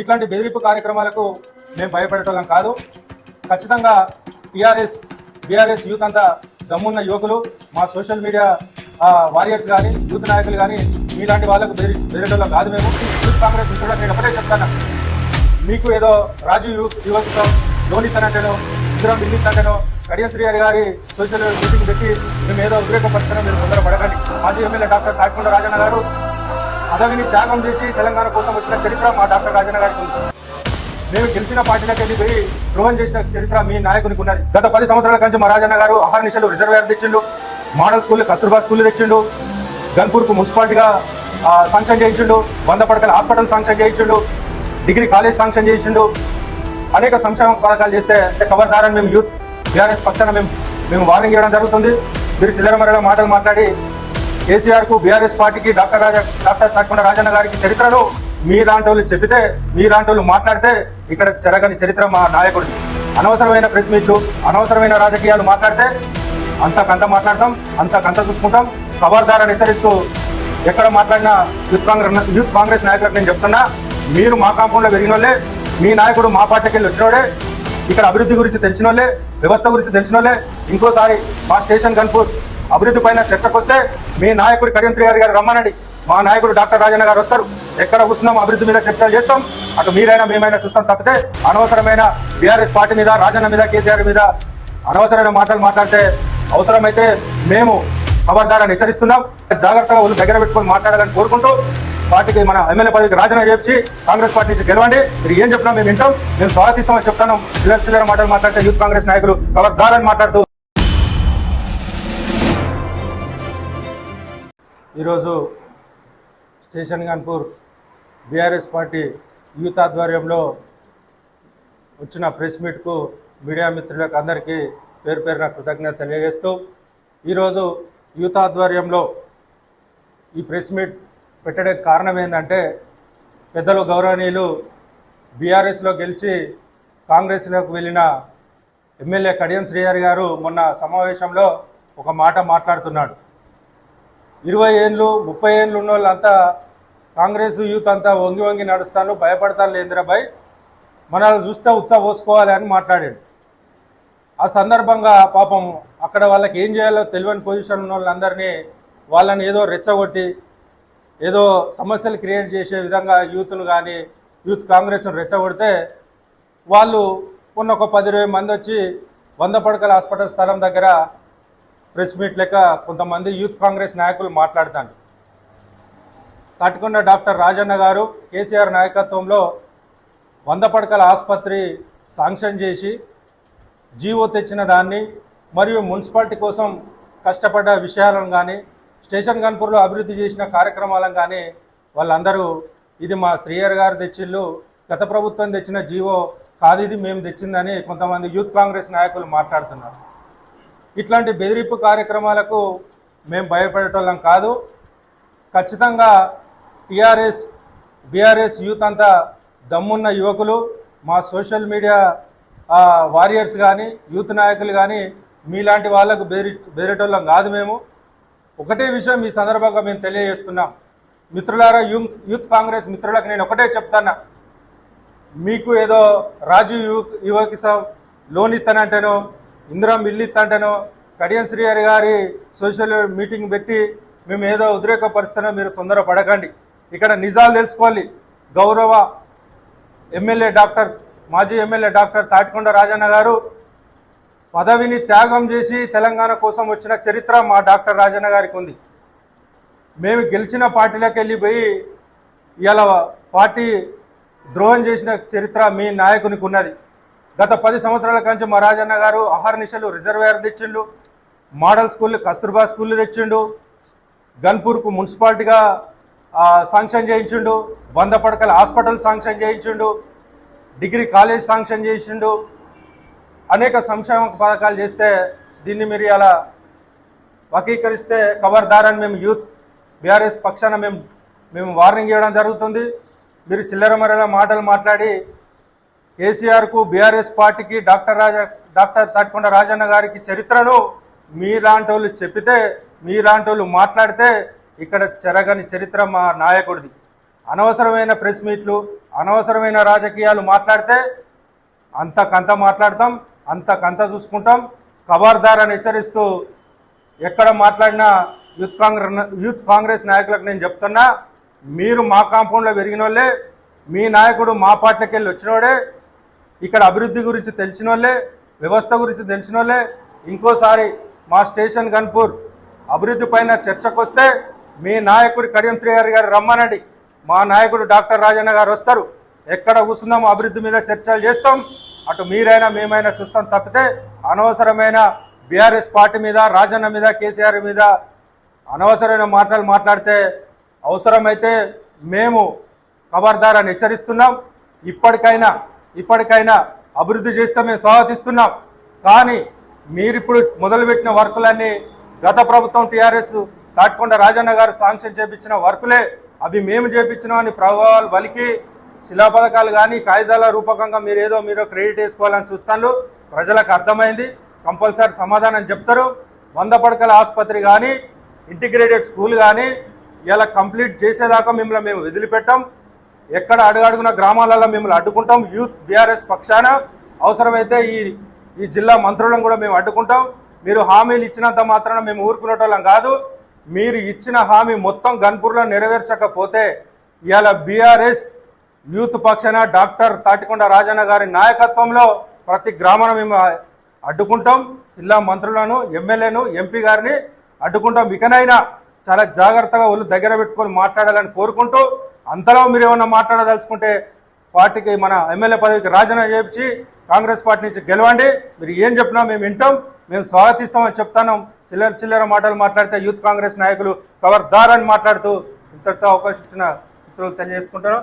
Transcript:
ఇట్లాంటి బెదిరింపు కార్యక్రమాలకు మేము భయపడేటోళ్ళం కాదు. ఖచ్చితంగా టీఆర్ఎస్ బీఆర్ఎస్ యూత్ అంతా దమ్మున్న యువకులు మా సోషల్ మీడియా వారియర్స్ కానీ యూత్ నాయకులు కానీ మీలాంటి వాళ్ళకు బెదిరి బెదిరేటోళ్ళం కాదు మేము. యూత్ కాంగ్రెస్ కూడా నేను ఒకటే చెప్తాను. మీకు ఏదో రాజు యూత్ యువత లోన్ ఇస్తానంటేనో ఇందిరా బిల్లు ఇస్తానంటేనో కడియం శ్రీహరి గారి సోషల్ మీటింగ్ పెట్టి మేము ఏదో ఉద్రేకపరుస్తున్నాం మీరు తొందర పడకండి మాజీ ఎమ్మెల్యే డాక్టర్ తాటికొండ రాజన్న గారు పదవిని త్యాగం చేసి తెలంగాణ కోసం వచ్చిన చరిత్ర మా డాక్టర్ రాజన్న గారికి ఉంది. మేము గెలిచిన పార్టీలకు వెళ్ళి పోయి ద్రోహం చేసిన చరిత్ర మీ నాయకునికి ఉన్నది. గత పది సంవత్సరాల నుంచి మా రాజన్న గారు అహర్నిశలు రిజర్వేర్ తెచ్చిండు మోడల్ స్కూల్ కస్తూర్బా స్కూల్ తెచ్చిండు గన్పూర్కు మున్సిపాలిటీగా శాంక్షన్ చేయించిండు వంద పడకల హాస్పిటల్ శాంక్షన్ చేయించిండు డిగ్రీ కాలేజ్ శాంక్షన్ చేయించిండు. అనేక సంక్షేమ పథకాలు చేస్తే కవర్దారని మేము యూత్ బీఆర్ఎస్ పక్షాన మేము మేము వార్నింగ్ ఇవ్వడం జరుగుతుంది. మీరు చిల్లర మరల మాటలు మాట్లాడి కేసీఆర్కు బీఆర్ఎస్ పార్టీకి డాక్టర్ రాజా డాక్టర్ తాకుండా రాజన్న గారికి చరిత్రను మీలాంటి వాళ్ళు చెప్పితే మీలాంటి వాళ్ళు మాట్లాడితే ఇక్కడ చెరగని చరిత్ర మా నాయకుడు. అనవసరమైన ప్రెస్ మీట్లు అనవసరమైన రాజకీయాలు మాట్లాడితే అంతకంత మాట్లాడతాం అంతకంత చూసుకుంటాం. ఖబర్దారని హెచ్చరిస్తూ ఎక్కడ మాట్లాడినా యూత్ కాంగ్రెస్ యూత్ కాంగ్రెస్ నాయకులకు నేను చెప్తున్నా మీరు మా కాంపౌండ్లో పెరిగిన వాళ్ళే మీ నాయకుడు మా పార్టీకి వెళ్ళి వచ్చినోడే ఇక్కడ అభివృద్ధి గురించి తెలిసిన వాళ్ళే వ్యవస్థ గురించి తెలిసిన వాళ్ళే ఇంకోసారి మా స్టేషన్ కన్పూర్ అభివృద్ధి పైన చర్చకు వస్తే మీ నాయకుడు కడియం శ్రీ గారు రమ్మనండి. మా నాయకుడు డాక్టర్ రాజన్న గారు వస్తారు. ఎక్కడ కూర్చున్నాం అభివృద్ధి మీద చర్చలు చేస్తాం. అటు మీరైనా మేమైనా చూస్తాం తప్పితే అనవసరమైన బీఆర్ఎస్ పార్టీ మీద రాజన్న మీద కేసీఆర్ మీద అనవసరమైన మాటలు మాట్లాడితే అవసరమైతే మేము ఖబర్దారాన్ని హెచ్చరిస్తున్నాం. జాగ్రత్తగా వాళ్ళు దగ్గర పెట్టుకొని మాట్లాడాలని కోరుకుంటూ పార్టీకి మన ఎమ్మెల్యే పదవికి రాజీనామా చేసి కాంగ్రెస్ పార్టీ నుంచి గెలవండి. మీరు ఏం చెప్పినా మేము వింటాం. మేము స్వాగతిస్తామని చెప్తాను చిల్లర చిల్లర మాటలు మాట్లాడితే యూత్ కాంగ్రెస్ నాయకులు ఖబర్దారని మాట్లాడుతూ ఈరోజు station Ghanpur BRS party youth ఆధ్వర్యంలో వచ్చిన ప్రెస్ మీట్కు మీడియా మిత్రులకు అందరికీ పేరు పేరున కృతజ్ఞత తెలియజేస్తూ ఈరోజు యూత్ ఆధ్వర్యంలో ఈ ప్రెస్ మీట్ పెట్టడానికి కారణం ఏంటంటే పెద్దలు గౌరవనీయులు బీఆర్ఎస్లో గెలిచి కాంగ్రెస్లోకి వెళ్ళిన ఎమ్మెల్యే కడియం శ్రీహరి గారు మొన్న సమావేశంలో ఒక మాట మాట్లాడుతున్నాడు. ఇరవై ఏళ్ళు ముప్పై ఏళ్ళు ఉన్న వాళ్ళంతా కాంగ్రెస్ యూత్ అంతా వంగి వంగి నడుస్తాను భయపడతాను లేంద్రబాయ్ మనల్ని చూస్తే ఉత్సాహ పోసుకోవాలి అని మాట్లాడాడు. ఆ సందర్భంగా పాపం అక్కడ వాళ్ళకి ఏం చేయాలో తెలియని పొజిషన్ ఉన్న వాళ్ళందరినీ వాళ్ళని ఏదో రెచ్చగొట్టి ఏదో సమస్యలు క్రియేట్ చేసే విధంగా యూత్ను కానీ యూత్ కాంగ్రెస్ను రెచ్చగొడితే వాళ్ళు ఉన్న ఒక పది ఇరవై మంది వచ్చి వంద పడకల హాస్పిటల్ స్థలం దగ్గర ప్రెస్ మీట్ లెక్క కొంతమంది యూత్ కాంగ్రెస్ నాయకులు మాట్లాడుతారు తట్టుకున్న డాక్టర్ రాజన్న గారు కేసీఆర్ నాయకత్వంలో వంద పడకల ఆసుపత్రి శాంక్షన్ చేసి జీవో తెచ్చిన దాన్ని మరియు మున్సిపాలిటీ కోసం కష్టపడ్డ విషయాలను కానీ స్టేషన్ గన్పూర్లో అభివృద్ధి చేసిన కార్యక్రమాలను కానీ వాళ్ళందరూ ఇది మా శ్రీయర్ గారు తెచ్చిళ్ళు గత ప్రభుత్వం తెచ్చిన జీవో కాదు ఇది మేము తెచ్చిందని కొంతమంది యూత్ కాంగ్రెస్ నాయకులు మాట్లాడుతున్నారు. ఇట్లాంటి బెదిరింపు కార్యక్రమాలకు మేము భయపడేటోళ్ళం కాదు. ఖచ్చితంగా టీఆర్ఎస్ బీఆర్ఎస్ యూత్ అంతా దమ్మున్న యువకులు మా సోషల్ మీడియా వారియర్స్ కానీ యూత్ నాయకులు కానీ మీలాంటి వాళ్ళకు బెదిరి బెదిరేటోళ్ళం కాదు మేము. ఒకటే విషయం ఈ సందర్భంగా మేము తెలియజేస్తున్నాం. మిత్రులారా యూ యూత్ కాంగ్రెస్ మిత్రులకు నేను ఒకటే చెప్తాను మీకు ఏదో రాజు యువ యువకి లోన్ ఇస్తానంటేనో ఇందిరా మిల్లు ఇస్తాంటేనో కడియం శ్రీహరి గారి సోషల్ మీటింగ్ పెట్టి మేము ఏదో ఉద్రేకపరుస్తున్నా మీరు తొందర పడకండి. ఇక్కడ నిజాలు తెలుసుకోవాలి. గౌరవ ఎమ్మెల్యే డాక్టర్ మాజీ ఎమ్మెల్యే డాక్టర్ తాటికొండ రాజన్న గారు పదవిని త్యాగం చేసి తెలంగాణ కోసం వచ్చిన చరిత్ర మా డాక్టర్ రాజన్న గారికి ఉంది. మేము గెలిచిన పార్టీలోకి వెళ్ళిపోయి ఇలా పార్టీ ద్రోహం చేసిన చరిత్ర మీ నాయకునికి ఉన్నది. గత పది సంవత్సరాల కంచి మా రాజన్న గారు అహర్నిశలు రిజర్వేర్ తెచ్చిండు మోడల్ స్కూల్ కస్తూర్బా స్కూల్ తెచ్చిండు గన్పూర్కు మున్సిపాలిటీగా శాంక్షన్ చేయించిండు వంద పడకల హాస్పిటల్ శాంక్షన్ చేయించిండు డిగ్రీ కాలేజ్ శాంక్షన్ చేసిండు అనేక సంక్షేమ పథకాలు చేస్తే దీన్ని మీరు అలా వకీకరిస్తే కవర్దారని మేము యూత్ బీఆర్ఎస్ పక్షాన మేము మేము వార్నింగ్ ఇవ్వడం జరుగుతుంది. మీరు చిల్లర మరల మాటలు మాట్లాడి కేసీఆర్కు బీఆర్ఎస్ పార్టీకి డాక్టర్ రాజా డాక్టర్ తాటికొండ రాజన్న గారికి చరిత్రను మీలాంటి వాళ్ళు చెప్పితే మీలాంటి వాళ్ళు మాట్లాడితే ఇక్కడ చెరగని చరిత్ర మా నాయకుడిది. అనవసరమైన ప్రెస్ మీట్లు అనవసరమైన రాజకీయాలు మాట్లాడితే అంతకంత మాట్లాడతాం అంతకంత చూసుకుంటాం. ఖబర్దార్ అని హెచ్చరిస్తూ ఎక్కడ మాట్లాడినా యూత్ కాంగ్రెస్ యూత్ కాంగ్రెస్ నాయకులకు నేను చెప్తున్నా మీరు మా కాంపౌండ్లో పెరిగిన వాళ్ళే మీ నాయకుడు మా పార్టీకి వెళ్ళి వచ్చినోడే ఇక్కడ అభివృద్ధి గురించి తెలిసిన వాళ్ళే వ్యవస్థ గురించి తెలిసిన వాళ్ళే ఇంకోసారి మా స్టేషన్ గన్పూర్ అభివృద్ధి పైన చర్చకు వస్తే మీ నాయకుడు కడియం శ్రీహరి గారు రమ్మనండి. మా నాయకుడు డాక్టర్ రాజన్న గారు వస్తారు. ఎక్కడ కూర్చున్నాము అభివృద్ధి మీద చర్చలు చేస్తాం. అటు మీరైనా మేమైనా చూస్తాం తప్పితే అనవసరమైన బీఆర్ఎస్ పార్టీ మీద రాజన్న మీద కేసీఆర్ మీద అనవసరమైన మాటలు మాట్లాడితే అవసరమైతే మేము ఖబర్దార్ హెచ్చరిస్తున్నాం. ఇప్పటికైనా ఇప్పటికైనా అభివృద్ధి చేస్తే మేము స్వాగతిస్తున్నాం. కానీ మీరిప్పుడు మొదలుపెట్టిన వర్కులన్నీ గత ప్రభుత్వం టీఆర్ఎస్ కాట్కొండ రాజన్న గారు శాంక్షన్ చేపించిన వర్కులే. అవి మేము చేపించినామని ప్రభావాలు వలికి శిలా పథకాలు కానీ కాగితాల రూపకంగా మీరు ఏదో మీరు క్రెడిట్ వేసుకోవాలని చూస్తాను ప్రజలకు అర్థమైంది. కంపల్సరీ సమాధానం చెప్తారు. వంద పడకల ఆసుపత్రి కానీ ఇంటిగ్రేటెడ్ స్కూల్ కానీ ఇలా కంప్లీట్ చేసేదాకా మిమ్మల్ని మేము వదిలిపెట్టాం. ఎక్కడ అడుగడుగున గ్రామాలలో మిమ్మల్ని అడ్డుకుంటాం. యూత్ బీఆర్ఎస్ పక్షాన అవసరమైతే ఈ ఈ జిల్లా మంత్రులను కూడా మేము అడ్డుకుంటాం. మీరు హామీలు ఇచ్చినంత మాత్రాన మేము ఊరుకునేటోళ్ళం కాదు. మీరు ఇచ్చిన హామీ మొత్తం గన్పూర్లో నెరవేర్చకపోతే ఇవాళ బీఆర్ఎస్ యూత్ పక్షాన డాక్టర్ తాటికొండ రాజన్న గారి నాయకత్వంలో ప్రతి గ్రామాన్ని మేము అడ్డుకుంటాం. జిల్లా మంత్రులను ఎమ్మెల్యేను ఎంపీ గారిని అడ్డుకుంటాం. ఇకనైనా చాలా జాగ్రత్తగా ఒళ్ళు దగ్గర పెట్టుకొని మాట్లాడాలని కోరుకుంటూ అంతలో మీరు ఏమన్నా మాట్లాడదలుచుకుంటే పార్టీకి మన ఎమ్మెల్యే పదవికి రాజీనామా చేయించి కాంగ్రెస్ పార్టీ నుంచి గెలవండి. మీరు ఏం చెప్పినా మేము వింటాం. మేము స్వాగతిస్తామని చెప్తాను చిల్లర చిల్లర మాటలు మాట్లాడితే యూత్ కాంగ్రెస్ నాయకులు కవర్దార్ అని మాట్లాడుతూ ఇంతటితో అవకాశం ఇచ్చిన మిత్రులు తెలియజేసుకుంటాను